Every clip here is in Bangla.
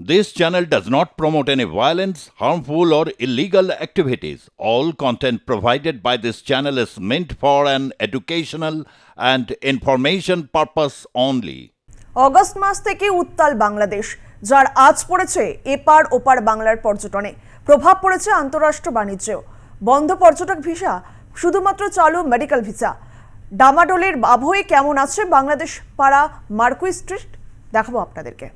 This channel does not promote any violence, harmful, or illegal activities. All content provided by this channel is meant for an educational and information purpose only. August মাস থেকে উত্তাল বাংলাদেশ যার আজ পড়েছে এপার ওপার বাংলার পর্যটনে প্রভাব পড়েছে আন্তঃরাষ্ট্র বাণিজ্যেও বন্ধ পর্যটক ভিসা শুধুমাত্র চালু মেডিকেল ভিসা ডামাডোলের আবহে কেমন আছে বাংলাদেশ পাড়া মার্কুই স্ট্রিট দেখাবো আপনাদেরকে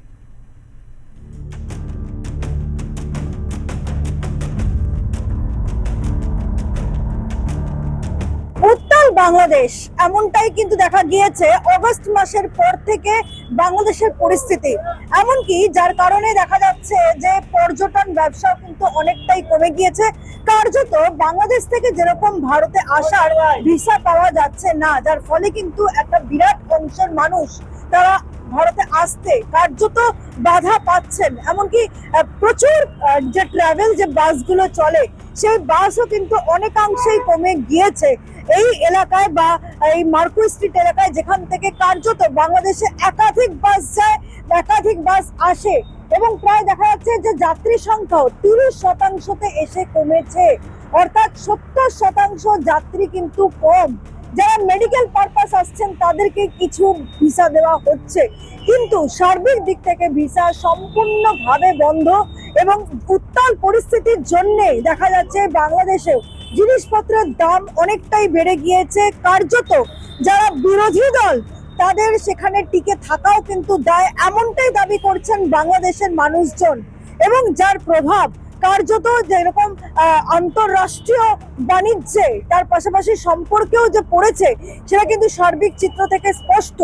বাংলাদেশ। এমনটাই কিন্তু দেখা গিয়েছে অগস্ট মাসের পর থেকে বাংলাদেশের পরিস্থিতি। এমনকি যার কারণে দেখা যাচ্ছে যে পর্যটন ব্যবসাও কিন্তু অনেকটাই কমে গিয়েছে। কার্যত বাংলাদেশ থেকে যেরকম ভারতে আসার ভিসা পাওয়া যাচ্ছে না, যার ফলে কিন্তু একটা বিরাট অংশের মানুষ তারা ভারতে আসতে কার্যত বাধা পাচ্ছেন। এমনকি প্রচুর যে ট্রাভেল যে বাসগুলো চলে, সেই বাসও কিন্তু অনেকাংশেই কমে গিয়েছে। এই এলাকায় বা এই মার্কুই স্ট্রিট এলাকায় যেখান থেকে কার্যত বাংলাদেশে একাধিক বাস যায়, একাধিক বাস আসে এবং প্রায় দেখা যাচ্ছে যে যাত্রী সংখ্যাও তিরিশ শতাংশতে এসে কমেছে। অর্থাৎ সত্তর শতাংশ যাত্রী কিন্তু কম। যারা মেডিকেল পারপাস আসছেন, তাদেরকে কিছু ভিসা দেওয়া হচ্ছে। কিন্তু সার্বিক দিক থেকে ভিসা সম্পূর্ণভাবে বন্ধ এবং উত্তাল পরিস্থিতির জন্য দেখা যাচ্ছে বাংলাদেশেও জিনিসপত্রের দাম অনেকটাই বেড়ে গিয়েছে। কার্যত যারা বিরোধী দল, তাদের সেখানে টিকে থাকাও কিন্তু দায়, এমনটাই দাবি করছেন বাংলাদেশের মানুষজন। এবং যার প্রভাব কার্যত যেরকম আন্তঃরাষ্ট্রীয় বাণিজ্যে, তার পাশাপাশি সম্পর্কেও যে পড়েছে, সেটা কিন্তু সার্বিক চিত্র থেকে স্পষ্ট।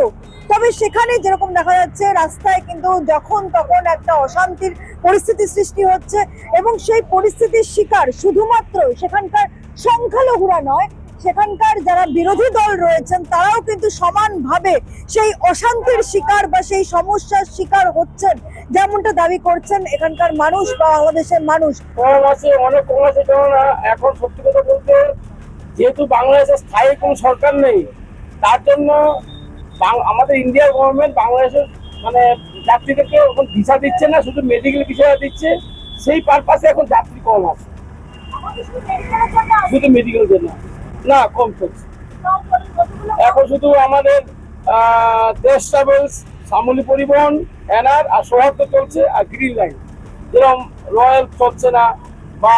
তবে সেখানে যেরকম দেখা যাচ্ছে, রাস্তায় কিন্তু যখন তখন একটা অশান্তির পরিস্থিতি সৃষ্টি হচ্ছে এবং সেই পরিস্থিতির শিকার শুধুমাত্র সেখানকার সংখ্যালঘুরা নয়, সেখানকার যারা বিরোধী দল রয়েছেন, তারাও কিন্তু সমানভাবে সেই অশান্তির শিকার বা সেই সমস্যার শিকার হচ্ছেন, যেমনটা দাবি করছেন এখানকার মানুষ বা বাংলাদেশের মানুষ। অনেক আছে এখন সত্যি কথা বলতে যেহেতু বাংলাদেশে স্থায়ী কোনো সরকার নেই, তার জন্য আমাদের ইন্ডিয়ার গভর্নমেন্ট বাংলাদেশের মানে যাত্রীদেরকে এখন ভিসা দিচ্ছে না, শুধু মেডিকেল ভিসা দিচ্ছে, সেই পারপাসে এখন যাত্রী কম আছে। শুধু মেডিকেল জন্য। না, কম চলছে এখন শুধু আমাদের দেশ ট্রাভেলস সামলি পরিবহন এনআর আর সৌহার্দ্য চলছে আর গ্রিন লাইন যেরকম রয়্যাল চলছে না, বা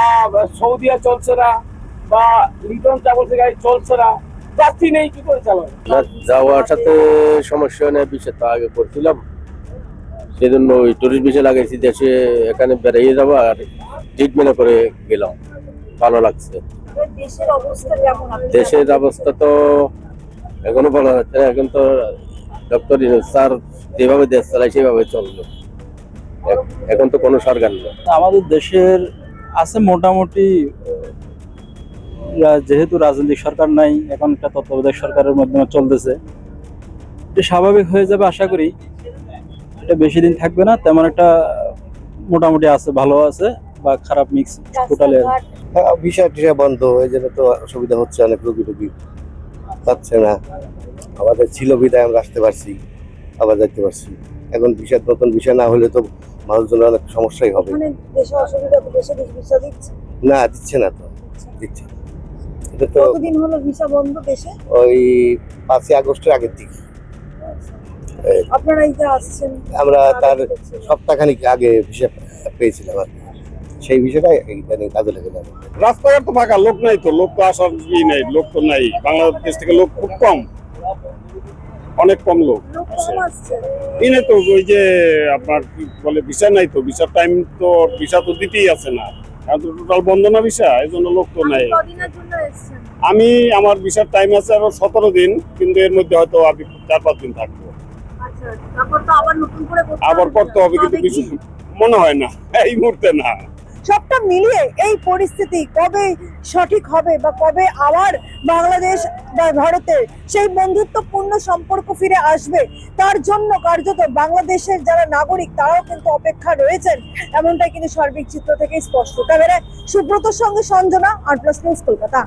সৌদিয়া চলছে না, বা লিটন ট্রাভেলসের গাড়ি চলছে না, যাত্রী নেই, কি করে চালাবে? না, যাওয়ার সাথে সমস্যা নেই বিষয় তো আগে করছিলাম। সেই জন্য ওই টুরিস্ট বিষয় লাগাইছি, দেশে এখানে বেরিয়ে যাব আর ট্রিটমেন্ট করে গেলাম। ভালো লাগছে। দেশের অবস্থা যেমন দেশের অবস্থা তো এখনও বলা যাচ্ছে না। এখন তো ডক্টর স্যার যেভাবে দেশ চালায় সেভাবে চলল। এখন তো কোনো সরকার নেই। আমাদের দেশের আছে মোটামুটি যেহেতু রাজনৈতিক সরকার নাই এখন একটা তত্ত্বাবধায়ক সরকারের মাধ্যমে চলতেছে। এটা স্বাভাবিক হয়ে যাবে আশা করি। এটা বেশি দিন থাকবে না তেমন একটা মোটামুটি আছে ভালো আছে বা খারাপ মিক্স টোটালি ভিসা টিসা বন্ধ এই জন্য তো অসুবিধা হচ্ছে অনেক রুগী টুগী পাচ্ছে না। আমাদের ছিল বিদায় আমরা আসতে পারছি আবার যাইতে পারছি। এখন ভিসা নতুন ভিসা না হলে তো মানুষজনের অনেক সমস্যাই হবে। দিচ্ছে? না দিচ্ছে না তো দিচ্ছে না। এটা তো কতদিন হলো ভিসা বন্ধ দেশে? ওই পাঁচই আগস্টের আগের দিকে। আপনারা এই যে আসছেন? আমরা তার সপ্তাহখানিক আগে ভিসা পেয়েছিলাম আর কি। সেই ভিসাটা ইদানিং কাজে লেগে যাবে রাস্তাঘাট তো ফাঁকা লোক নাই তো লোক তো আসার ই নাই লোক তো নাই। বাংলাদেশ থেকে লোক খুব কম অনেক কম লোক দিনে তো ওই যে আপনার কি বলে ভিসা নাই তো ভিসার টাইম তো ভিসা তো দিতেই আছে না। কারণ টোটাল বন্ধ না ভিসা এই জন্য লোক তো নাই। আমি আমার ভিসার টাইম আছে আরও সতেরো দিন কিন্তু এর মধ্যে হয়তো আমি চার পাঁচ দিন থাকব। আচ্ছা তারপর তো আবার নতুন করে করতে হবে। কিন্তু কিছু মনে হয় না এই মুহূর্তে না। সবটা মিলিয়ে এই পরিস্থিতি কবে সঠিক হবে বা কবে আবার বাংলাদেশ বা ভারতের সেই বন্ধুত্বপূর্ণ সম্পর্ক ফিরে আসবে, তার জন্য কার্যত বাংলাদেশের যারা নাগরিক, তারাও কিন্তু অপেক্ষা রয়েছেন। এমনটাই কিন্তু সার্বিক চিত্র থেকে স্পষ্ট। ক্যামেরায় সুব্রতর সঙ্গে Sanjana R plus news Kolkata.